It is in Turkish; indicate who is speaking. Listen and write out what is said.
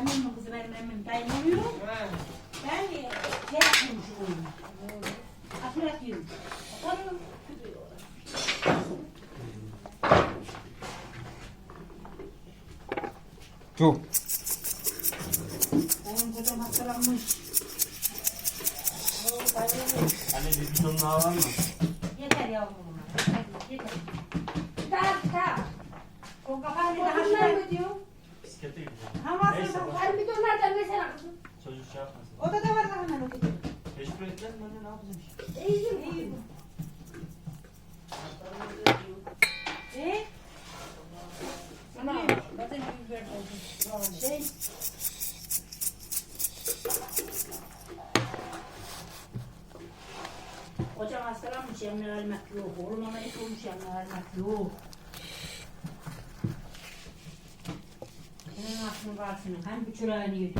Speaker 1: Annemin kızı benim oluyor.
Speaker 2: Ha.
Speaker 1: Ben şey yapmışım onu. Afirat yiyorum. Bakalım.
Speaker 3: Çok.
Speaker 1: Benim kocam hastalanmış.
Speaker 4: Anne bir bidon daha var mı?
Speaker 1: Yeter yavrum. Yeter, Yeter. Daha daha. O kafanı bir daha
Speaker 4: Bisiklete gidiyor. Neyse
Speaker 1: atıyor.
Speaker 4: bak.
Speaker 5: Var bir donlardan mesela.
Speaker 4: Çocuk şey yapmasın.
Speaker 1: O da da var daha hemen gidiyor.
Speaker 4: Teşekkür etmez mi anne ne yapacağım
Speaker 1: İyi
Speaker 5: bu.
Speaker 1: bu. E?
Speaker 5: Ana, zaten biber oldu.
Speaker 1: Şey. Hocam hastalanmış yanına almak yok. Oğlum ama et olmuş yanına almak yok. Senin aklın varsın. Hem bu çırağını yedi.